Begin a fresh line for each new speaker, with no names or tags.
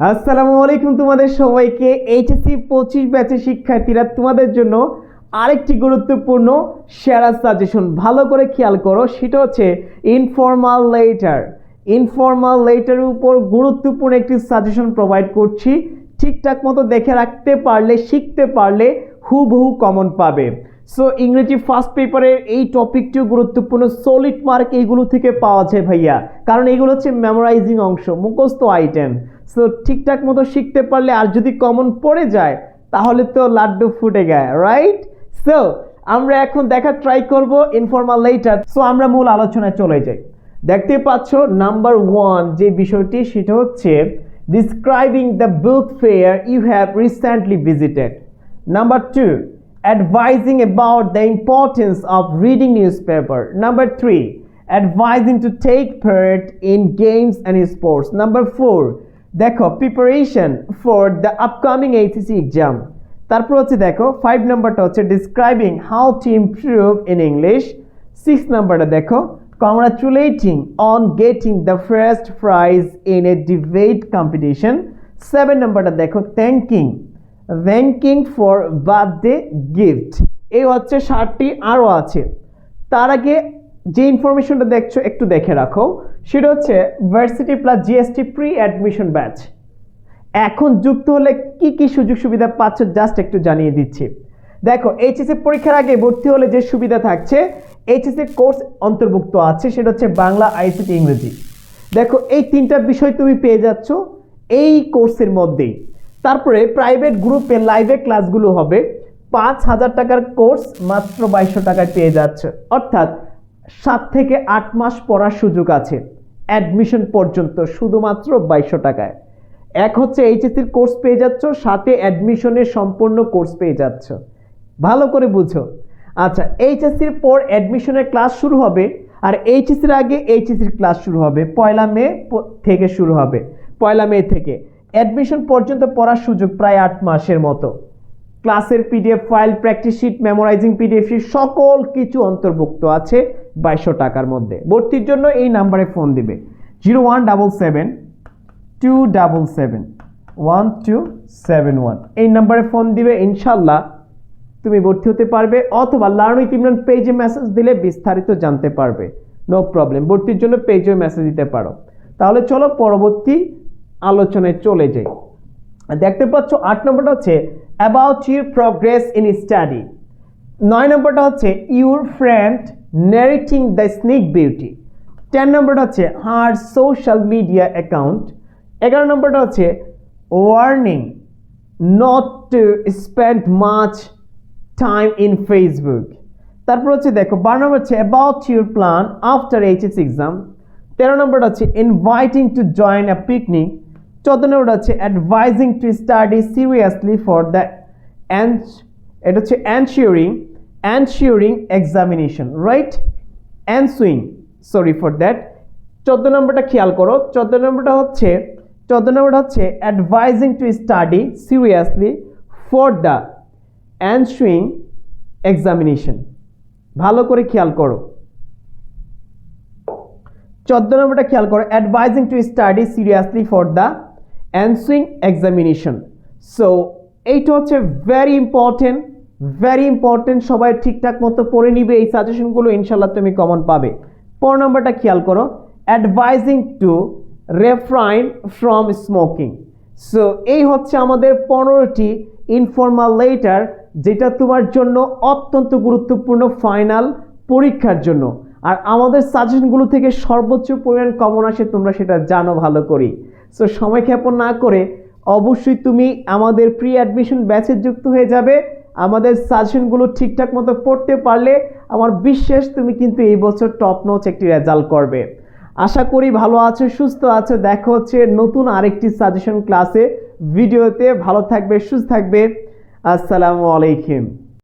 আসসালামু আলাইকুম তোমাদের সবাইকে, এইচএসসি পঁচিশ ব্যাচের শিক্ষার্থীরা, তোমাদের জন্য আরেকটি গুরুত্বপূর্ণ সেরা সাজেশন ভালো করে খেয়াল করো, সেটা হচ্ছে ইনফর্মাল লেটার ইনফর্মাল লেটারের উপর গুরুত্বপূর্ণ একটি সাজেশন প্রোভাইড করছি। ঠিকঠাক মতো দেখে রাখতে পারলে, শিখতে পারলে হুবহু কমন পাবে। সো ইংরেজি ফার্স্ট পেপারের এই টপিকটিও গুরুত্বপূর্ণ। সলিড মার্ক এইগুলো থেকে পাওয়া যায় ভাইয়া। কারণ এগুলো হচ্ছে মেমোরাইজিং অংশ, মুখস্থ আইটেম সো ঠিকঠাক মতো শিখতে পারলে আর যদি কমন পড়ে যায়, তাহলে তো লাড্ডু ফুটে গায় রাইট সো আমরা এখন দেখা ট্রাই করব ইনফর্মাল লেটার সো আমরা মূল আলোচনায় চলে যাই। দেখতে পাচ্ছ নাম্বার ওয়ান যে বিষয়টি, সেটা হচ্ছে describing the book fair you have recently visited number two advising about the importance of reading newspaper number 3 advising to take part in games and sports number 4 দেখো preparation for the upcoming HSC exam তারপর হচ্ছে দেখো five নাম্বারটা হচ্ছে describing how to improve in English six নাম্বারটা দেখো congratulating on getting the first prize in a debate competition seven নাম্বারটা দেখো thanking thanking for birthday gift এই হচ্ছে ষাটটি আরও আছে। তার আগে যে ইনফরমেশনটা দেখছ, একটু দেখে রাখো। সেটা হচ্ছে varsity plus GST pre admission batch এখন যুক্ত হলে কি কি সুযোগ সুবিধা পাচ্ছ জাস্ট একটু জানিয়ে দিচ্ছি। দেখো এইচএসসি পরীক্ষার আগে ভর্তি হলে যে সুবিধা থাকছে এইচএসসি কোর্স অন্তর্ভুক্ত আছে, সেটা হচ্ছে বাংলা আইসিটি ইংরেজি। দেখো, এই তিনটা বিষয় তুমি পেয়ে যাচ্ছ এই কোর্সের মধ্যেই। তারপরে প্রাইভেট গ্রুপে লাইভে ক্লাসগুলো হবে। পাঁচ হাজার টাকার কোর্স মাত্র বাইশশো টাকায় পেয়ে যাচ্ছে। অর্থাৎ সাত থেকে আট মাস পড়ার সুযোগ আছে। অ্যাডমিশন পর্যন্ত শুধুমাত্র বাইশশো টাকায়। এক হচ্ছে এইচএসসির কোর্স পেয়ে যাচ্ছ, সাথে অ্যাডমিশনের সম্পূর্ণ কোর্স পেয়ে যাচ্ছ। ভালো করে বুঝো। আচ্ছা এইচএসসির পর অ্যাডমিশনের ক্লাস শুরু হবে, আর এইচএসির আগে এইচএসসির ক্লাস শুরু হবে। পয়লা মে থেকে শুরু হবে। পয়লা মে থেকে। অ্যাডমিশন পর্যন্ত পড়ার সুযোগ প্রায় আট মাসের মতো। ক্লাসের PDF file practice sheet memorising PDF sheet সকল কিছু অন্তর্ভুক্ত আছে। বাইশশো টাকার মধ্যে। ভর্তির জন্য এই নাম্বারে ফোন দিবে। Zero one double seven, two double seven, one two seven one. এই নাম্বারে ফোন দিবে, ইনশাল্লাহ তুমি ভর্তি হতে পারবে, অথবা লার্ন উইথ ইমরান পেজে মেসেজ দিলে বিস্তারিত জানতে পারবে। নো প্রবলেম ভর্তির জন্য পেজে মেসেজ দিতে পারো। তাহলে চলো পরবর্তী আলোচনায় চলে যাই। দেখতে পাচ্ছ আট নম্বরটা হচ্ছে about your progress in study নয় নম্বরটা হচ্ছে your friend narrating the scenic beauty ten নম্বরটা হচ্ছে হার সোশ্যাল মিডিয়া অ্যাকাউন্ট এগারো নম্বরটা হচ্ছে warning not to spend much time in Facebook তারপর হচ্ছে দেখো, বারো নম্বর হচ্ছে about your plan after HS exam তেরো নম্বরটা হচ্ছে inviting to join a picnic চোদ্দ নম্বরটা হচ্ছে advising to study seriously for the and এটা হচ্ছে answering answering examination right answering sorry for that চোদ্দ নম্বরটা খেয়াল করো। চোদ্দ নম্বরটা হচ্ছে, চোদ্দ নম্বরটা হচ্ছে advising to study seriously for the answering examination ভালো করে খেয়াল করো। চোদ্দ নম্বরটা খেয়াল করো। Advising to study seriously for the answering examination so এইটা হচ্ছে ভেরি ইম্পর্টেন্ট ভেরি ইম্পর্টেন্ট সবাই ঠিকঠাক মতো পড়ে নিবে। এই সাজেশনগুলো ইনশাল্লাহ তুমি কমন পাবে। পনেরো নম্বরটা খেয়াল করো। Advising to refrain from smoking so এই হচ্ছে আমাদের পনেরোটি ইনফর্মাল লেটার যেটা তোমার জন্য অত্যন্ত গুরুত্বপূর্ণ ফাইনাল পরীক্ষার জন্য। আর আমাদের সাজেশনগুলো থেকে সর্বোচ্চ পরিমাণ কমন আসে, তোমরা সেটা জানো ভালো করি। সো সময় ক্ষেপণ না করে অবশ্যই তুমি আমাদের প্রি অ্যাডমিশন ব্যাচে যুক্ত হয়ে যাবে। আমাদের সাজেশনগুলো ঠিকঠাক মতো পড়তে পারলে আমার বিশ্বাস তুমি কিন্তু এই বছর টপ নচ একটি রেজাল্ট করবে। আশা করি ভালো আছো, সুস্থ আছো। দেখা হচ্ছে নতুন আরেকটি সাজেশন ক্লাসে ভিডিওতে ভালো থাকবে, সুস্থ থাকবে। আসসালামু আলাইকুম।